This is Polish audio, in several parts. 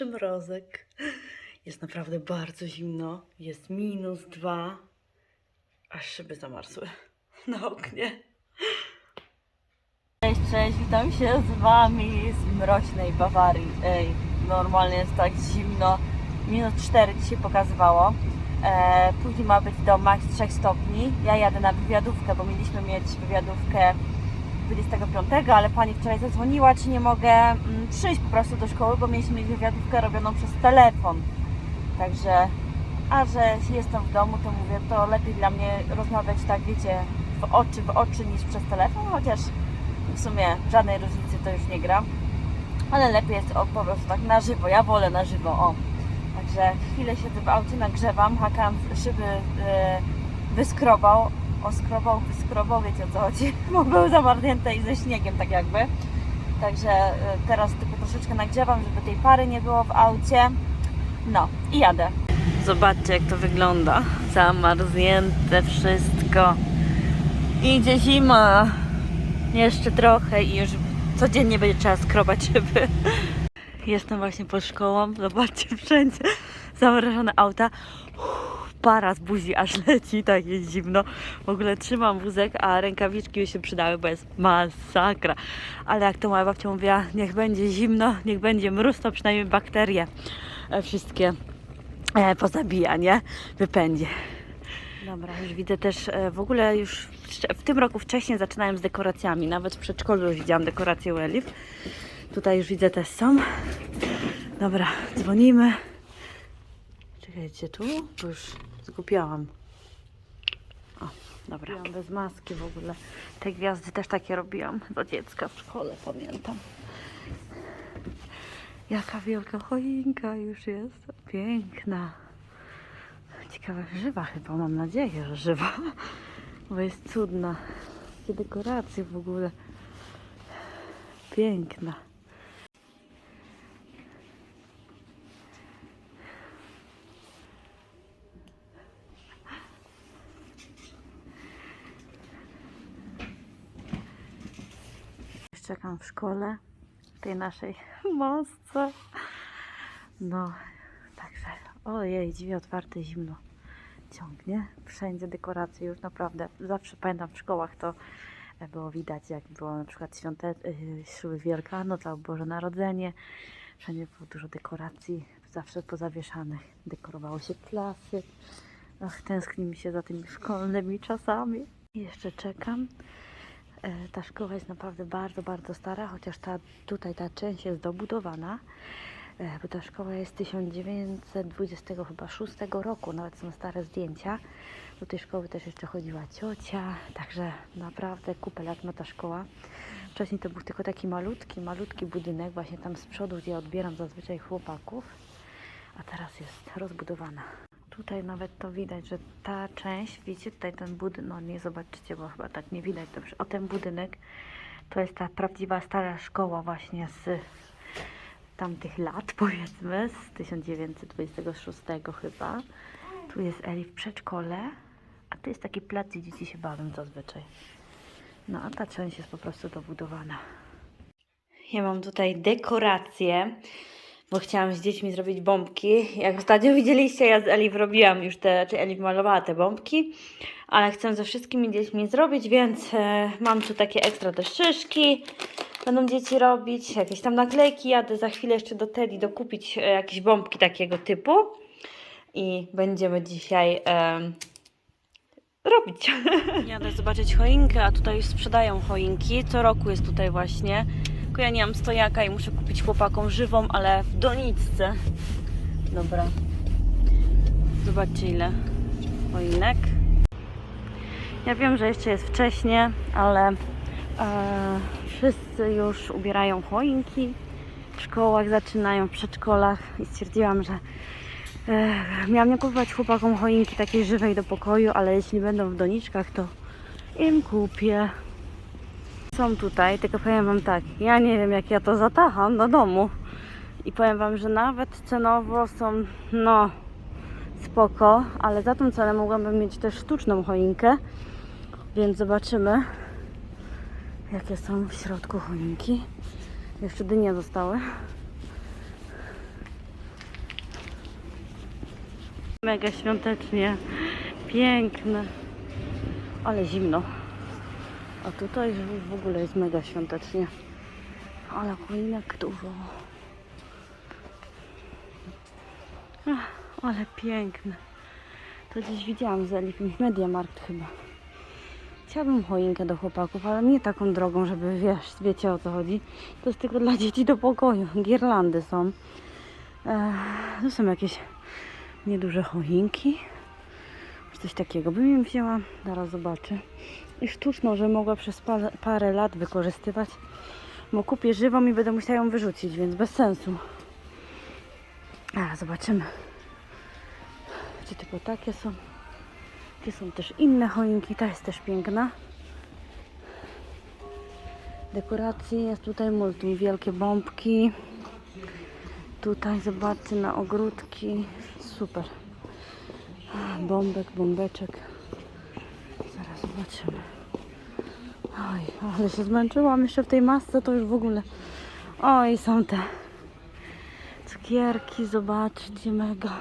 Przymrozek. Jest naprawdę bardzo zimno. Jest minus dwa. Aż szyby zamarzły na oknie. Cześć, cześć, witam się z Wami z mroźnej Bawarii. Ej, normalnie jest tak zimno. Minus 4 dzisiaj pokazywało. E, później ma być do max 3 stopni. Ja jadę na wywiadówkę, bo mieliśmy mieć wywiadówkę 25, ale pani wczoraj zadzwoniła, czy nie mogę mm, przyjść po prostu do szkoły, bo mieliśmy wywiadówkę robioną przez telefon. Także, a że jestem w domu, to mówię, to lepiej dla mnie rozmawiać tak, wiecie, w oczy w oczy niż przez telefon, chociaż w sumie żadnej różnicy to już nie gra. Ale lepiej jest o, po prostu tak na żywo. Ja wolę na żywo, o. Także chwilę siedzę w aucie, nagrzewam, hakam szyby e, wyskrobał, oskrobał, wyskrobał, wiecie o co chodzi, bo były zamarznięte i ze śniegiem tak jakby. Także e, teraz tylko troszeczkę nagrzewam, żeby tej pary nie było w aucie. No i jadę. Zobaczcie jak to wygląda. Zamarznięte wszystko. Idzie zima. Jeszcze trochę i już codziennie będzie trzeba skrobać szyby. Jestem właśnie pod szkołą. Zobaczcie wszędzie zamrożone auta. Uff, Para z buzi aż leci, tak jest zimno. W ogóle trzymam wózek, a rękawiczki mi się przydały, bo jest masakra. Ale jak to moja babcia mówiła, niech będzie zimno, niech będzie mróz, to przynajmniej bakterie e, wszystkie e, pozabija, nie? Wypędzie. Dobra, już widzę też, e, w ogóle już w, tym roku wcześniej zaczynałem z dekoracjami, nawet w przedszkolu już widziałam dekoracje u Elif. Tutaj już widzę też są. Dobra, dzwonimy. Czekajcie tu, bo już zgubiłam. O, dobra. Robiłam bez maski w ogóle. Te gwiazdy też takie robiłam do dziecka w szkole, pamiętam. Jaka wielka choinka już jest. Piękna. Ciekawe, żywa chyba, mam nadzieję, że żywa. Bo jest cudna. Jakie dekoracje w ogóle. Piękna. W szkole, w tej naszej masce. No, także, ojej, drzwi otwarte, zimno ciągnie. Wszędzie dekoracje już naprawdę. Zawsze pamiętam w szkołach to e, było widać, jak było na przykład świąte, yy, śluby Wielkanoc albo Boże Narodzenie. Wszędzie było dużo dekoracji, zawsze pozawieszanych. Dekorowało się klasy. Ach, tęskni mi się za tymi szkolnymi czasami. Jeszcze czekam. E, Ta szkoła jest naprawdę bardzo, bardzo stara, chociaż ta, tutaj ta część jest dobudowana, e, bo ta szkoła jest z 1926 chyba 6 roku, nawet są stare zdjęcia. Do tej szkoły też jeszcze chodziła ciocia, także naprawdę kupę lat ma ta szkoła. Wcześniej to był tylko taki malutki, malutki budynek, właśnie tam z przodu, gdzie odbieram zazwyczaj chłopaków, a teraz jest rozbudowana. Tutaj nawet to widać, że ta część, widzicie, tutaj ten budynek, no nie zobaczycie, bo chyba tak nie widać dobrze. O ten budynek to jest ta prawdziwa stara szkoła właśnie z tamtych lat, powiedzmy, z 1926 chyba. Tu jest Eli w przedszkole, a tu jest taki plac, gdzie dzieci się bawią zazwyczaj. No a ta część jest po prostu dobudowana. Ja mam tutaj dekoracje bo chciałam z dziećmi zrobić bombki. Jak ostatnio widzieliście, ja z Eliw robiłam już te, czy Eliw malowała te bombki, ale chcę ze wszystkimi dziećmi zrobić, więc e, mam tu takie ekstra też szyszki. Będą dzieci robić, jakieś tam naklejki. Jadę za chwilę jeszcze do Teddy dokupić e, jakieś bombki takiego typu. I będziemy dzisiaj em, robić. Jadę zobaczyć choinkę, a tutaj już sprzedają choinki. Co roku jest tutaj właśnie. Tylko ja nie mam stojaka i muszę kupić chłopakom żywą, ale w doniczce. Dobra. Zobaczcie ile choinek. Ja wiem, że jeszcze jest wcześnie, ale e, wszyscy już ubierają choinki. W szkołach zaczynają, w przedszkolach i stwierdziłam, że e, miałam nie kupować chłopakom choinki takiej żywej do pokoju, ale jeśli będą w doniczkach, to im kupię są tutaj, tylko powiem Wam tak, ja nie wiem jak ja to zatacham do domu. I powiem Wam, że nawet cenowo są, no, spoko, ale za tą cenę mogłabym mieć też sztuczną choinkę, więc zobaczymy, jakie są w środku choinki. Jeszcze dynie zostały. Mega świątecznie, piękne, ale zimno. A tutaj w ogóle jest mega świątecznie. Ale choinek dużo. Ach, ale piękne. To gdzieś widziałam z jakimś Mediamarkt chyba. Chciałabym choinkę do chłopaków, ale nie taką drogą, żeby wiesz, wiecie o co chodzi. To jest tylko dla dzieci do pokoju. Girlandy są. E, tu są jakieś nieduże choinki. Coś takiego bym im wzięła. Zaraz zobaczę. I sztuczną, że mogła przez parę, lat wykorzystywać. Bo kupię żywą i będę musiała ją wyrzucić, więc bez sensu. A, zobaczymy. Czy tylko takie są? Tu są też inne choinki, ta jest też piękna. Dekoracji jest tutaj multum, wielkie bombki. Tutaj zobaczcie na ogródki. Super. Bombek, bombeczek. Zobaczymy. Oj, ale się zmęczyłam jeszcze w tej masce, to już w ogóle. Oj, są te cukierki, zobaczcie, mega.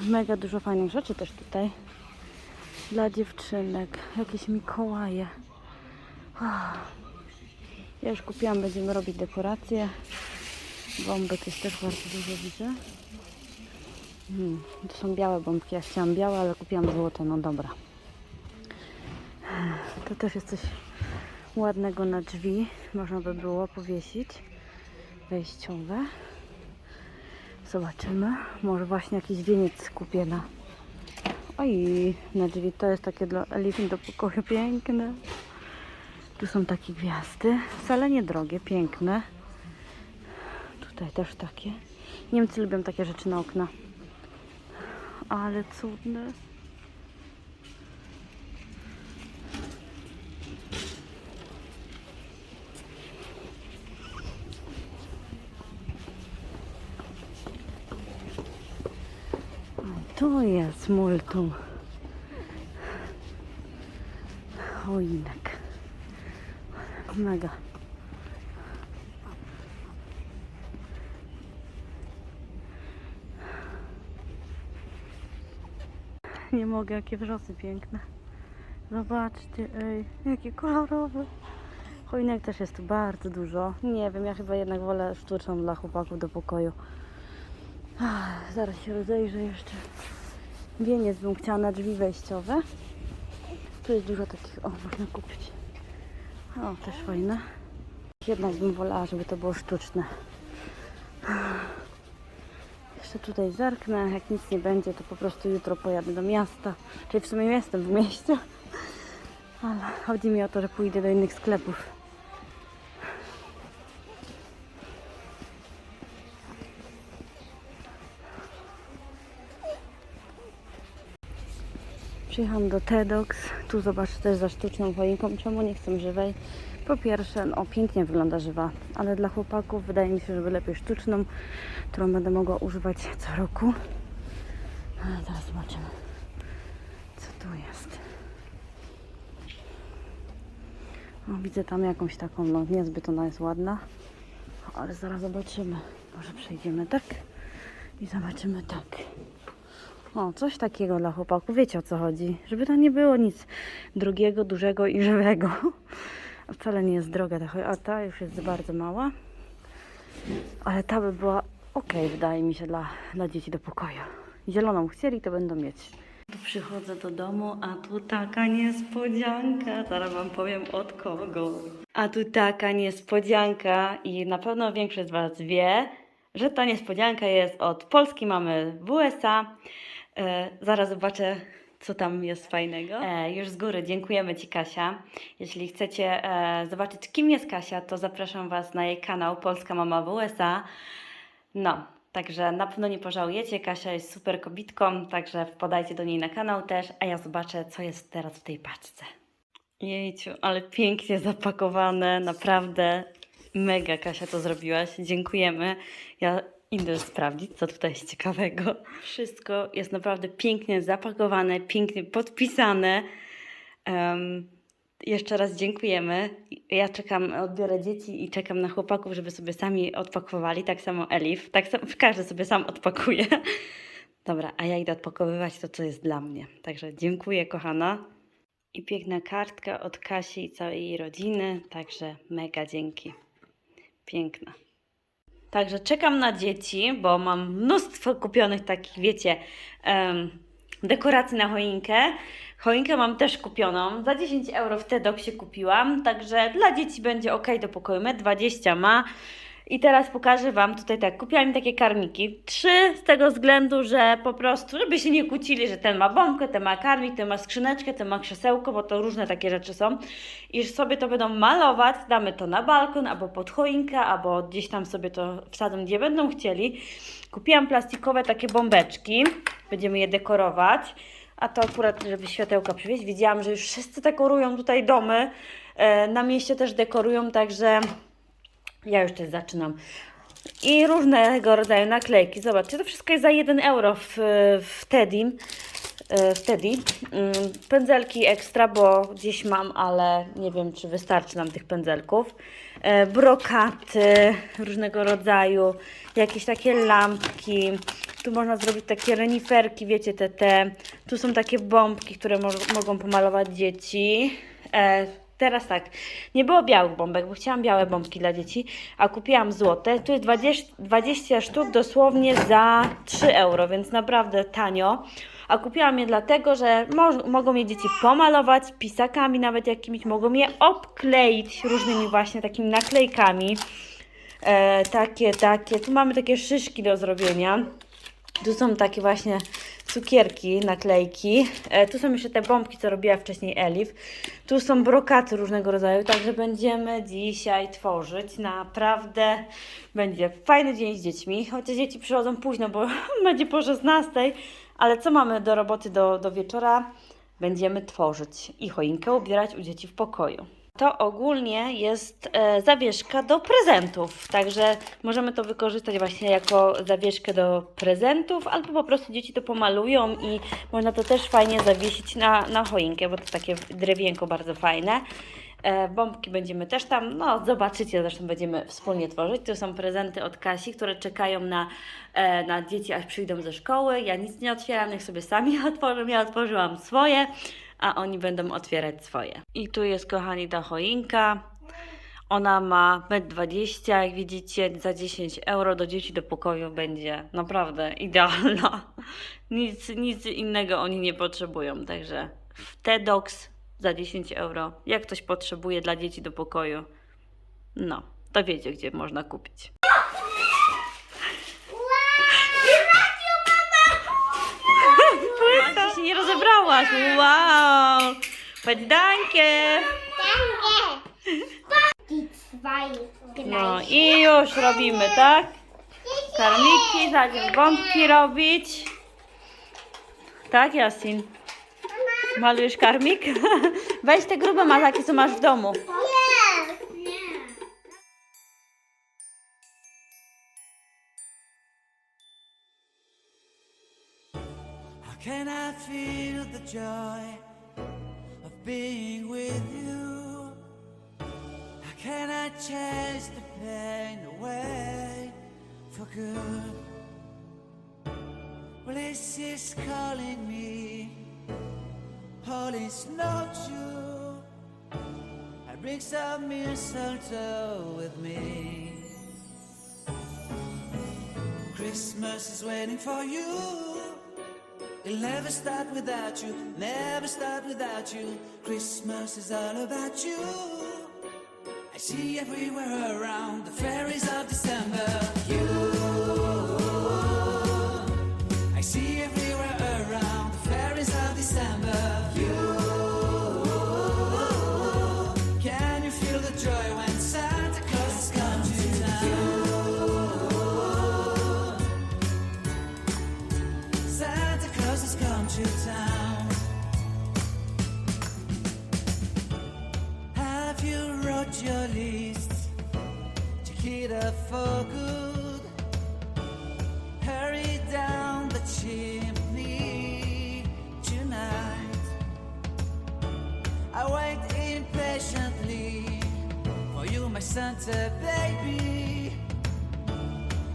Mega dużo fajnych rzeczy też tutaj. Dla dziewczynek. Jakieś Mikołaje. Ja już kupiłam, będziemy robić dekoracje. Bombek jest też bardzo dużo, widzę. Hmm, to są białe bombki. Ja chciałam białe, ale kupiłam złote. No dobra. To też jest coś ładnego na drzwi. Można by było powiesić. Wejściowe. Zobaczymy. Może właśnie jakiś wieniec kupię na... Oj, na drzwi to jest takie dla Elifin do pokoju piękne. Tu są takie gwiazdy. Wcale nie drogie, piękne. Tutaj też takie. Niemcy lubią takie rzeczy na okna. Ale cudne. Tu jest multum choinek. Mega. Nie mogę, jakie wrzosy piękne. Zobaczcie, ej, jakie kolorowe. Choinek też jest tu bardzo dużo. Nie wiem, ja chyba jednak wolę sztuczną dla chłopaków do pokoju. Zaraz się rozejrzę jeszcze. Wieniec bym chciała na drzwi wejściowe. Tu jest dużo takich, o można kupić. O, też fajne. Jednak bym wolała, żeby to było sztuczne. Jeszcze tutaj zerknę, jak nic nie będzie, to po prostu jutro pojadę do miasta. Czyli w sumie jestem w mieście. Ale chodzi mi o to, że pójdę do innych sklepów. Przyjechałam do Tedox. Tu zobaczę też za sztuczną choinką. Czemu nie chcę żywej? Po pierwsze, no pięknie wygląda żywa, ale dla chłopaków wydaje mi się, żeby lepiej sztuczną, którą będę mogła używać co roku. Ale teraz zobaczymy, co tu jest. O, widzę tam jakąś taką, no niezbyt ona jest ładna, ale zaraz zobaczymy. Może przejdziemy tak i zobaczymy tak. O, coś takiego dla chłopaków. Wiecie o co chodzi. Żeby tam nie było nic drugiego, dużego i żywego. Wcale nie jest droga ta A ta już jest bardzo mała. Ale ta by była ok, wydaje mi się, dla, dla dzieci do pokoju. Zieloną chcieli, to będą mieć. Przychodzę do domu, a tu taka niespodzianka. Zaraz wam powiem od kogo. A tu taka niespodzianka i na pewno większość z was wie, że ta niespodzianka jest od Polski mamy w USA. E, zaraz zobaczę, co tam jest fajnego. E, już z góry dziękujemy Ci, Kasia. Jeśli chcecie e, zobaczyć, kim jest Kasia, to zapraszam Was na jej kanał Polska Mama w USA. No, także na pewno nie pożałujecie. Kasia jest super kobitką, także wpadajcie do niej na kanał też, a ja zobaczę, co jest teraz w tej paczce. Jejciu, ale pięknie zapakowane, naprawdę mega Kasia to zrobiłaś. Dziękujemy. Ja idę sprawdzić, co tutaj jest ciekawego. Wszystko jest naprawdę pięknie zapakowane, pięknie podpisane. Em, jeszcze raz dziękujemy. Ja czekam, odbiorę dzieci i czekam na chłopaków, żeby sobie sami odpakowali. Tak samo Elif. Tak samo, każdy sobie sam odpakuje. Dobra, a ja idę odpakowywać to, co jest dla mnie. Także dziękuję, kochana. I piękna kartka od Kasi i całej jej rodziny, także mega dzięki. Piękna. Także czekam na dzieci, bo mam mnóstwo kupionych takich, wiecie, dekoracji na choinkę. Choinkę mam też kupioną. Za 10 euro w Tedoksie kupiłam, także dla dzieci będzie ok do pokoju. Metr 20 ma. I teraz pokażę Wam tutaj tak, kupiłam im takie karmiki. Trzy z tego względu, że po prostu, żeby się nie kłócili, że ten ma bombkę, ten ma karmik, ten ma skrzyneczkę, ten ma krzesełko, bo to różne takie rzeczy są. I sobie to będą malować, damy to na balkon, albo pod choinkę, albo gdzieś tam sobie to wsadzą, gdzie będą chcieli. Kupiłam plastikowe takie bombeczki, będziemy je dekorować. A to akurat, żeby światełka przywieźć. Widziałam, że już wszyscy dekorują tutaj domy. E, Na mieście też dekorują, także ja już też zaczynam. I różnego rodzaju naklejki. Zobaczcie, to wszystko jest za 1 euro w, w Teddy. e. Mm, Pędzelki ekstra, bo gdzieś mam, ale nie wiem, czy wystarczy nam tych pędzelków. E, Brokaty różnego rodzaju, jakieś takie lampki. Tu można zrobić takie reniferki, wiecie, te, te. Tu są takie bombki, które mo mogą pomalować dzieci. Teraz tak, nie było białych bombek, bo chciałam białe bombki dla dzieci, a kupiłam złote. Tu jest 20, 20 sztuk dosłownie za 3 euro, więc naprawdę tanio. A kupiłam je dlatego, że mo mogą je dzieci pomalować pisakami, nawet jakimiś, mogą je obkleić różnymi właśnie takimi naklejkami. E, takie, takie. Tu mamy takie szyszki do zrobienia. Tu są takie właśnie cukierki, naklejki. E, tu są jeszcze te bombki, co robiła wcześniej Elif. Tu są brokaty różnego rodzaju, także będziemy dzisiaj tworzyć. Naprawdę będzie fajny dzień z dziećmi. Chociaż dzieci przychodzą późno, bo będzie po 16, ale co mamy do roboty do, do wieczora? Będziemy tworzyć i choinkę ubierać u dzieci w pokoju. To ogólnie jest e, zawieszka do prezentów, także możemy to wykorzystać właśnie jako zawieszkę do prezentów, albo po prostu dzieci to pomalują i można to też fajnie zawiesić na, na choinkę, bo to takie drewienko bardzo fajne. E, bombki będziemy też tam, no zobaczycie, zresztą będziemy wspólnie tworzyć. To są prezenty od Kasi, które czekają na, e, na dzieci, aż przyjdą ze szkoły. Ja nic nie otwieram, niech sobie sami otworzą. Ja otworzyłam swoje, a oni będą otwierać swoje. I tu jest, kochani, ta choinka. Ona ma 1,20 m, jak widzicie, za 10 euro do dzieci do pokoju będzie naprawdę idealna. Nic, nic innego oni nie potrzebują, także w TEDx za 10 euro. Jak ktoś potrzebuje dla dzieci do pokoju, no, to wiecie, gdzie można kupić. Się nie rozebrałaś. Wow! Powiedz dankie. Danke. Die zwei No gleich. i już robimy, tak? Karmiki, zanim bombki robić. Tak, Jasin? Malujesz karmik? Weź te grube mazaki, co masz w domu. Feel the joy of being with you? How can I chase the pain away for good? Well, this is calling me, holy snowshoe. I bring some mistletoe with me. Christmas is waiting for you. It'll never start without you, never start without you. Christmas is all about you. I see everywhere around the fairies of December. You, pledge your least to hit up for good. Hurry down the chimney tonight. I wait impatiently for you, my Santa baby.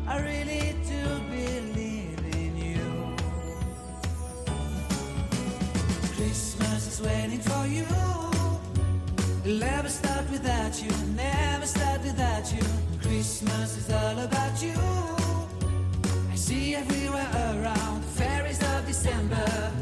I really do believe in you. Christmas is waiting for you. It'll never start without you, never start without you. Christmas is all about you. I see everywhere around the fairies of December.